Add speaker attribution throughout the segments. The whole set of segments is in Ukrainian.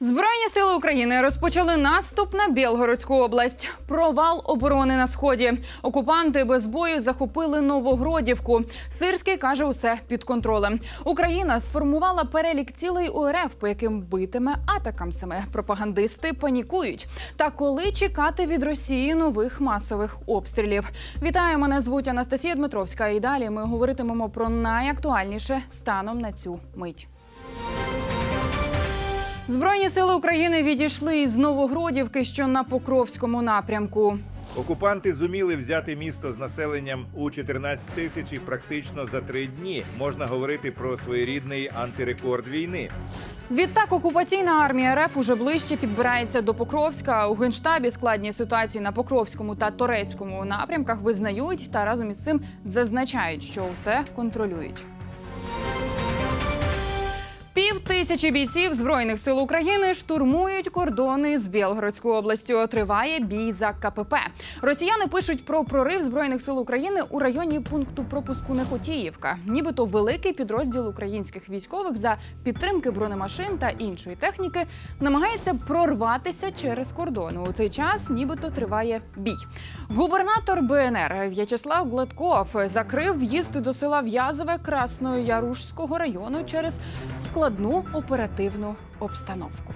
Speaker 1: Збройні сили України розпочали наступ на Білгородську область. Провал оборони на сході. Окупанти без бою захопили Новогродівку. Сирський каже, усе під контролем. Україна сформувала перелік цілей УРФ, по яким битиме атакамсами. Пропагандисти панікують. Та коли чекати від Росії нових масових обстрілів? Вітаю, мене звуть Анастасія Дмитровська. І далі ми говоритимемо про найактуальніше станом на цю мить. Збройні сили України відійшли із Новогродівки, що на Покровському напрямку.
Speaker 2: Окупанти зуміли взяти місто з населенням у 14 тисяч і практично за три дні. Можна говорити про своєрідний антирекорд війни.
Speaker 1: Відтак окупаційна армія РФ уже ближче підбирається до Покровська. У генштабі складні ситуації на Покровському та Торецькому напрямках визнають та разом із цим зазначають, що все контролюють. Пів тисячі бійців збройних сил України штурмують кордони з Білгородською областю. Триває бій за КПП. Росіяни пишуть про прорив збройних сил України у районі пункту пропуску Нехотіївка. Нібито великий підрозділ українських військових за підтримки бронемашин та іншої техніки намагається прорватися через кордон. У цей час нібито триває бій. Губернатор БНР В'ячеслав Гладков закрив в'їзд до села В'язове Красноярушського району через складну оперативну обстановку.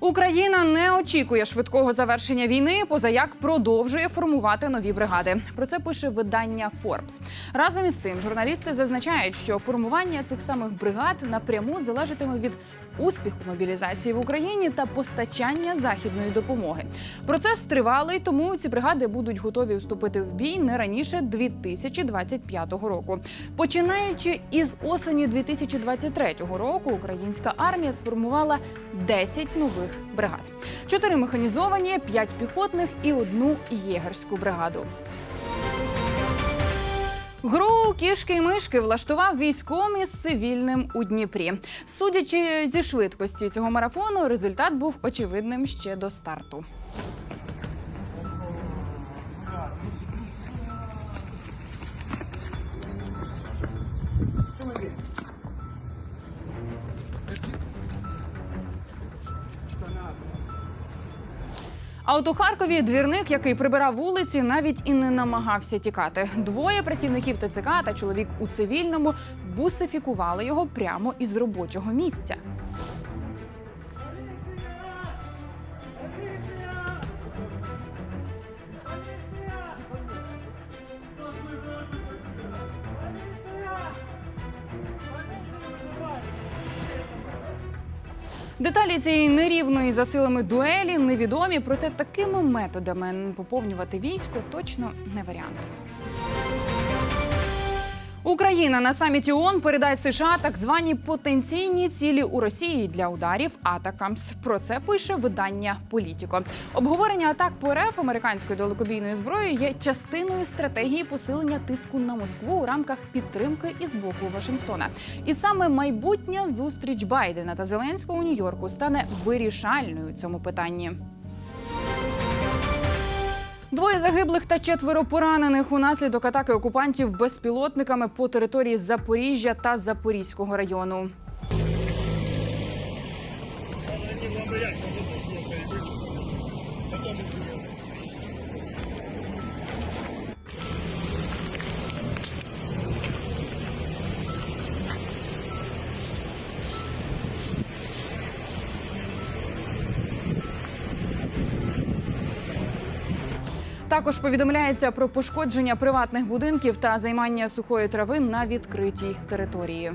Speaker 1: Україна не очікує швидкого завершення війни, поза як продовжує формувати нові бригади. Про це пише видання Forbes. Разом із цим журналісти зазначають, що формування цих самих бригад напряму залежатиме від успіху мобілізації в Україні та постачання західної допомоги. Процес тривалий, тому ці бригади будуть готові вступити в бій не раніше 2025 року. Починаючи із осені 2023 року, українська армія сформувала 10 нових бригад: чотири механізовані, п'ять піхотних і одну єгерську бригаду. Гру кішки й мишки влаштував військомі із цивільним у Дніпрі. Судячи зі швидкості цього марафону, результат був очевидним ще до старту. А от у Харкові двірник, який прибирав вулиці, навіть і не намагався тікати. Двоє працівників ТЦК та чоловік у цивільному бусифікували його прямо із робочого місця. Деталі цієї нерівної за силами дуелі невідомі, проте такими методами поповнювати військо точно не варіант. Україна на саміті ООН передасть США так звані потенційні цілі у Росії для ударів Атакамс. Про це пише видання Політіко. Обговорення атак по РФ американської далекобійної зброї є частиною стратегії посилення тиску на Москву у рамках підтримки із боку Вашингтона. І саме майбутня зустріч Байдена та Зеленського у Нью-Йорку стане вирішальною у цьому питанні. Двоє загиблих та четверо поранених унаслідок атаки окупантів безпілотниками по території Запоріжжя та Запорізького району. Також повідомляється про пошкодження приватних будинків та займання сухої трави на відкритій території.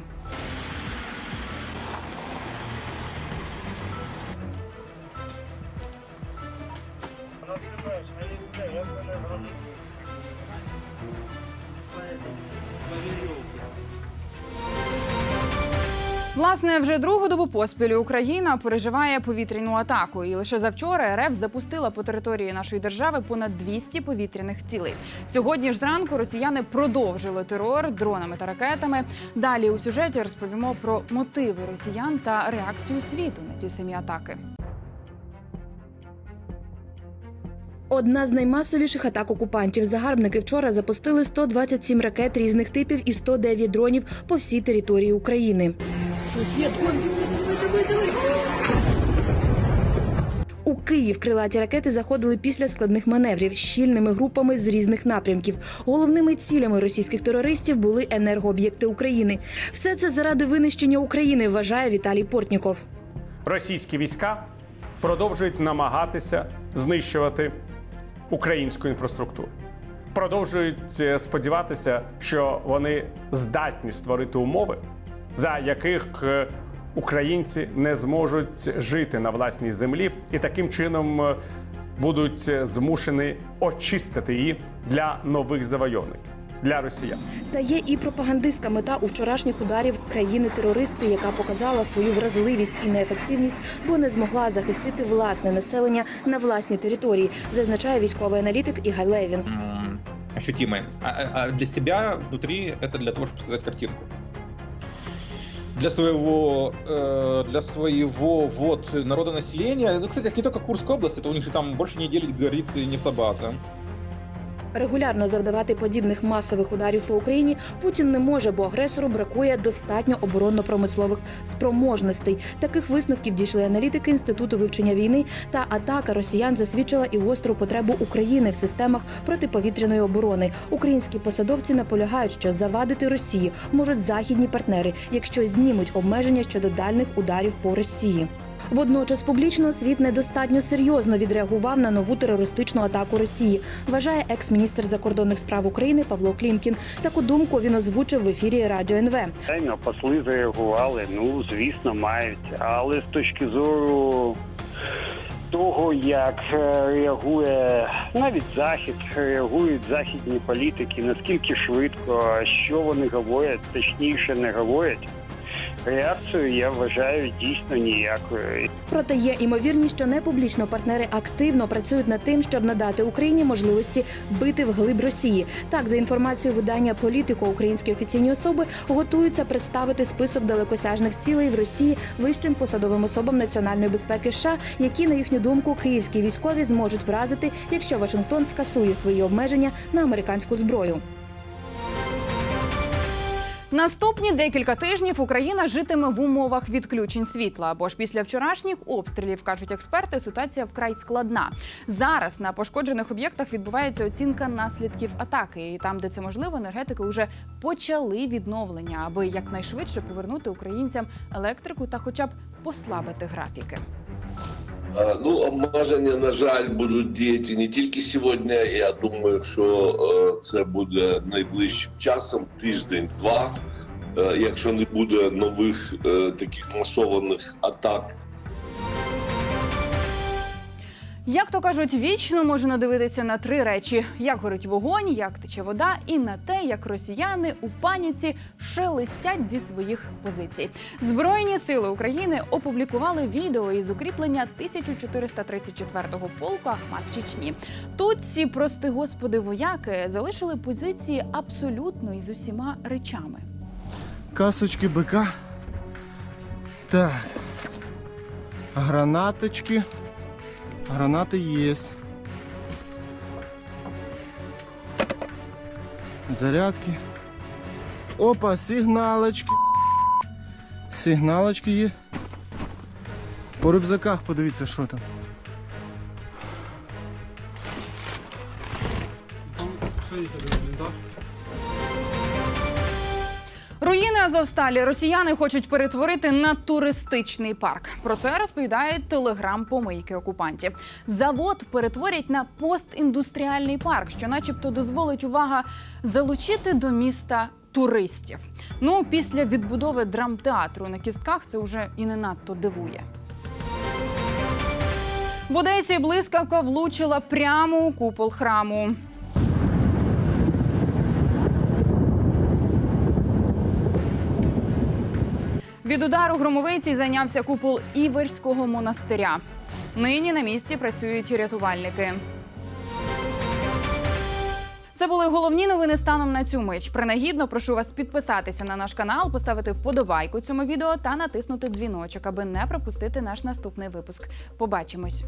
Speaker 1: Власне, вже другу добу поспіль Україна переживає повітряну атаку, і лише завчора РФ запустила по території нашої держави понад 200 повітряних цілей. Сьогодні ж зранку росіяни продовжили терор дронами та ракетами. Далі у сюжеті розповімо про мотиви росіян та реакцію світу на ці самі атаки.
Speaker 3: Одна з наймасовіших атак окупантів. Загарбники вчора запустили 127 ракет різних типів і 109 дронів по всій території України. У Київ крилаті ракети заходили після складних маневрів щільними групами з різних напрямків. Головними цілями російських терористів були енергооб'єкти України. Все це заради винищення України, вважає Віталій Портніков.
Speaker 4: російські війська продовжують намагатися знищувати українську інфраструктуру. Продовжують е, сподіватися, що вони здатні створити умови, за яких е, українці не зможуть жити на власній землі, і таким чином е, будуть е, змушені очистити її для нових завойовників для росіян.
Speaker 3: Та є і пропагандистська мета у вчорашніх ударів країни-терористки, яка показала свою вразливість і неефективність, бо не змогла захистити власне населення на власній території, зазначає військовий аналітик Ігор Левін.
Speaker 5: м, ощутимые. А, а- а для себя внутри это для того, чтобы создать картинку. Для своего, э, для своего вот народонаселения, ну, кстати, это не только Курская область, это у них же там больше недели горит и нефтобаза.
Speaker 3: Регулярно завдавати подібних масових ударів по Україні Путін не може, бо агресору бракує достатньо оборонно-промислових спроможностей. Таких висновків дійшли аналітики інституту вивчення війни. Та атака росіян засвідчила і гостру потребу України в системах протиповітряної оборони. Українські посадовці наполягають, що завадити Росії можуть західні партнери, якщо знімуть обмеження щодо дальних ударів по Росії. Водночас публічно світ недостатньо серйозно відреагував на нову терористичну атаку Росії, вважає екс-міністр закордонних справ України Павло Клімкін. Таку думку він озвучив в ефірі Радіо НВ.
Speaker 6: Посли зареагували. Ну, звісно, мають. Але з точки зору того, як е, реагує навіть захід, реагують західні політики, наскільки швидко, що вони говорять, точніше не говорять. Реакцію я вважаю дійсно ніякою.
Speaker 3: Проте є імовірність, що непублічно партнери активно працюють над тим, щоб надати Україні можливості бити вглиб Росії. Так, за інформацією видання політико, українські офіційні особи готуються представити список далекосяжних цілей в Росії вищим посадовим особам національної безпеки США, які на їхню думку київські військові зможуть вразити, якщо Вашингтон скасує свої обмеження на американську зброю.
Speaker 1: Наступні декілька тижнів Україна житиме в умовах відключень світла. Бо ж після вчорашніх обстрілів кажуть експерти, ситуація вкрай складна. Зараз на пошкоджених об'єктах відбувається оцінка наслідків атаки. І там, де це можливо, енергетики вже почали відновлення, аби якнайшвидше повернути українцям електрику та, хоча б послабити графіки.
Speaker 7: Ну, обмеження, на жаль, будуть діяти не тільки сьогодні. Я думаю, що е, це буде найближчим часом, тиждень-два. Е, Якщо не буде нових е, таких масованих атак
Speaker 1: Як то кажуть, вічно можна дивитися на три речі: як горить вогонь, як тече вода, і на те, як росіяни у паніці шелестять зі своїх позицій. Збройні сили України опублікували відео із укріплення 1434-го полку Ахмат в Чечні. Тут ці прости господи вояки залишили позиції абсолютно із усіма речами.
Speaker 8: касочки быка. Так. Гранаточки. Гранаты есть. Зарядки. Опа, сигналочки. Сигналочки є. По рюкзаках подивіться, що там.
Speaker 1: Руїни Азовсталі росіяни хочуть перетворити на туристичний парк. Про це розповідають телеграм-помийки окупантів. Завод перетворять на постіндустріальний парк, що, начебто, дозволить увага залучити до міста туристів. Ну, після відбудови драмтеатру на кістках це вже і не надто дивує. В Одесі блискавка влучила прямо у купол храму. Від удару громовиці зайнявся купол Іверського монастиря. Нині на місці працюють рятувальники. Це були головні новини станом на цю мить. Принагідно прошу вас підписатися на наш канал, поставити вподобайку цьому відео та натиснути дзвіночок, аби не пропустити наш наступний випуск. Побачимось.